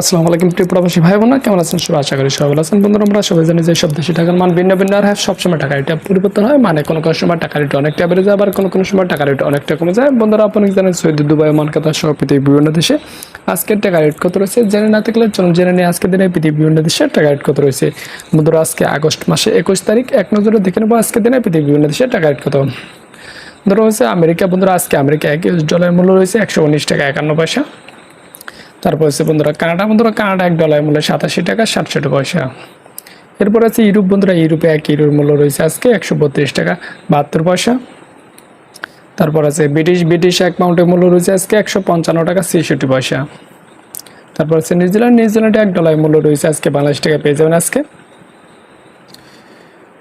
আসসালামু আলাইকুম প্রিয় প্রবাসী ভাই বোনা কেমন আছেন সবাই? আশা করি সবাই আছেন। বন্ধুরা, আমরা সবাই জানি যে সব দেশে টাকার মান ভিন্ন ভিন্ন আর হ্যাঁ সবসময় টাকা রেট পরিবর্তন হয়। মানে কোনো কোনো সময় টাকা রেট অনেকটা বেড়ে যায়, আবার কোনো কোনো সময় টাকা রেট অনেকটা কমে যায়। বন্ধুরা আপনি জানেন সৌদি দুবাই ওমান কাতার সহ পৃথিবীর বিভিন্ন দেশে আজকের টাকা রেট কত রয়েছে? জেনে না থাকলে চলুন জেনে নিয়ে আজকের দিনে পৃথিবীর বিভিন্ন দেশে টাকা রেট কত রয়েছে। বন্ধুরা, আজকে আগস্ট মাসে একুশ তারিখ। এক নজরে দেখে নেব আজকের দিনে পৃথিবীর বিভিন্ন দেশে টাকা রেট কত। ধরো হচ্ছে আমেরিকা। বন্ধুরা, আজকে আমেরিকা এক ইউএস ডলার মূল্য রয়েছে একশো উনিশ টাকা একান্ন পয়সা। তারপর হচ্ছে বন্ধুরা, কানাডা বন্ধুরা, কানাডা এক ডলার মূল্য সাতাশি টাকা, সাতষট্টি পয়সা। এরপর আছে ইউরোপ বন্ধুরা, ইউরোপে এক ইউরোর মূল্য রয়েছে আজকে একশো বত্রিশ টাকা, বাহাত্তর পয়সা। তারপর আছে ব্রিটিশ ব্রিটিশ এক পাউন্ডের মূল্য রয়েছে আজকে একশো পঞ্চান্ন টাকা, ছেষট্টি পয়সা। তারপর আছে নিউজিল্যান্ড নিউজিল্যান্ডে এক ডলার মূল্য রয়েছে আজকে বাংলাদেশ টাকা, পেয়ে যাবেন আজকে।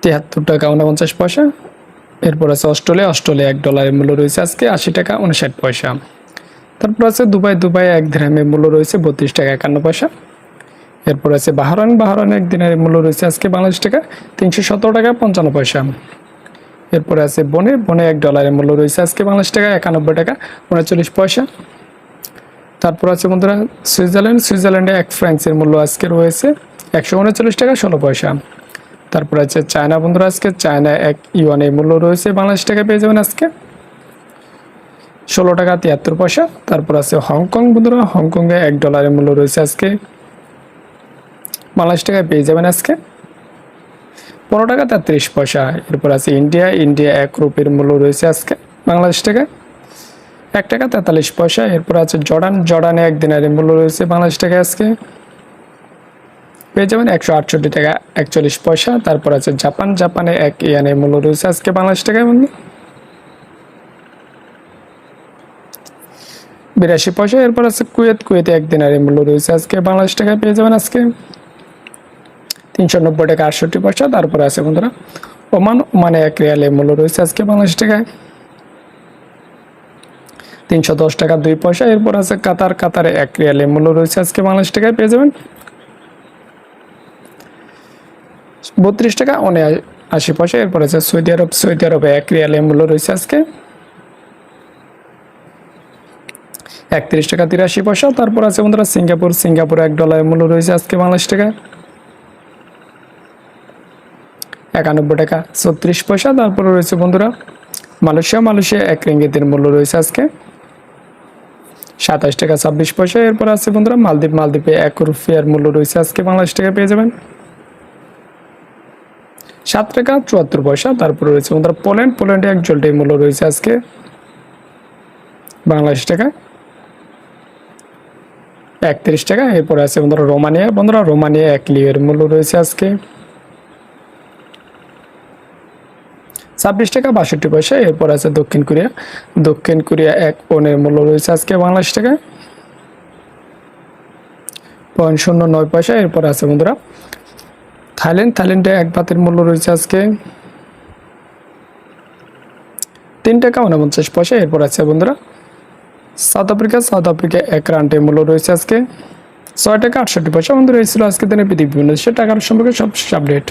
তিয়াত্তর টাকা উনপঞ্চাশ পয়সা। এরপর আছে অস্ট্রেলিয়া অস্ট্রেলিয়া এক ডলারের মূল্য রয়েছে আজকে আশি টাকা উনষাট পয়সা। তারপর আছে দুবাই দুবাই এক দিনের মূল্য রয়েছে বত্রিশ টাকা একান্ন পয়সা। এরপর আছে বাহারান বাহারান এক দিনের মূল্য রয়েছে আজকে বাংলাদেশ টাকা তিনশো সতেরো টাকা পঞ্চান্ন পয়সা। এরপরে আছে বনে বনে এক ডলারের মূল্য রয়েছে আজকে বাংলাদেশ টাকা একানব্বই টাকা উনচল্লিশ পয়সা। তারপর আছে বন্ধুরা সুইজারল্যান্ড, সুইজারল্যান্ডে এক ফ্রান্সের মূল্য আজকে রয়েছে একশো উনচল্লিশ টাকা ষোলো পয়সা। তারপর আছে চায়না বন্ধুরা, আজকে চায়না এক ইউয়ানের মূল্য রয়েছে বাংলাদেশ টাকা পেয়ে যাবেন আজকে। ষোলো টাকা তিয়াত্তর পয়সা। তারপর আছে হংকং বন্ধুরা হংকংয়ে এক ডলারের মূল্য রয়েছে আজকে। বাংলাদেশ টাকায় পেয়ে যাবেন আজকে। পনেরো টাকা তেত্রিশ পয়সা। এরপর আছে ইন্ডিয়া। ইন্ডিয়া এক রুপির মূল্য রয়েছে আজকে বাংলাদেশ টাকায়। এক টাকা তেতাল্লিশ পয়সা। এরপর আছে জর্ডান। জর্ডানে এক দিনের মূল্য রয়েছে বাংলাদেশ টাকায় আজকে। পেয়ে যাবেন একশো আটষট্টি টাকা একচল্লিশ পয়সা। তারপর আছে জাপান। জাপানে এক ইয়ানের মূল্য রয়েছে আজকে বাংলাদেশ টাকায় বন্ধু। বিরাশি পয়সা, এরপর আছে কুয়েত। কুয়েতে এক দিনের মূল্য রয়েছে আজকে। বাংলাদেশ টাকায় পেয়ে যাবেন আজকে। তিনশো নব্বই টাকা আটষট্টি পয়সা। তারপরে আছে বন্ধুরা, ওমান। ওমানে এক রিয়ালের মূল্য রয়েছে আজকে বাংলাদেশ টাকায়। তিনশো দশ টাকা দুই পয়সা। এরপর আছে কাতার। কাতারে এক রিয়ালের মূল্য রয়েছে আজকে বাংলাদেশ টাকায়। পেয়ে যাবেন বত্রিশ টাকা অনে আশি পয়সা। এরপর আছে সৌদি আরব। সৌদি আরবে এক রিয়ালের মূল্য রয়েছে আজকে। একত্রিশ টাকা তিরাশি পয়সা। তারপর আছে বন্ধুরা সিঙ্গাপুর। সিঙ্গাপুর এক ডলারের মূল্য রয়েছে আজকে বাংলাদেশ টাকা। একানব্বই টাকা ছত্রিশ পয়সা। তারপরে রয়েছে বন্ধুরা মালয়েশিয়া। মালয়েশিয়া এক রিঙ্গিতের মূল্য রয়েছে আজকে সাতাশ টাকা ছাব্বিশ পয়সা। এরপর আছে বন্ধুরা মালদ্বীপ। মালদ্বীপে এক রুপিয়ার মূল্য রয়েছে আজকে বাংলাদেশ টাকা। পেয়ে যাবেন সাত টাকা চুয়াত্তর পয়সা। তারপরে রয়েছে বন্ধুরা পোল্যান্ড। পোল্যান্ডে এক জলটির মূল্য রয়েছে আজকে বাংলাদেশ টাকা। একত্রিশ টাকা। এরপরে আছে বন্ধুরা রোমানিয়া। বন্ধুরা রোমানিয়া এক লিয়ের মূল্য রয়েছে আজকে। ছাব্বিশ টাকা বাষট্টি পয়সা। এরপর আছে দক্ষিণ কোরিয়া। দক্ষিণ কোরিয়া এক পনেরো মূল্য রয়েছে আজকে বাংলাদেশ টাকা। পয়েন্ট শূন্য নয় পয়সা। এরপর আছে বন্ধুরা থাইল্যান্ড। থাইল্যান্ডে এক ভাতের মূল্য রয়েছে আজকে তিন টাকা উনপঞ্চাশ পয়সা। এরপর আছে বন্ধুরা সাউথ আফ্রিকা সাউথ আফ্রিকা এক রানটের মূল্য রয়েছে আজকে। ছয় টাকা আটষট্টি পয়সা আমাদের রয়েছিল আজকে দিনে। পৃথিবী বিভিন্ন দেশের টাকার সম্পর্কে সবশেষ আপডেট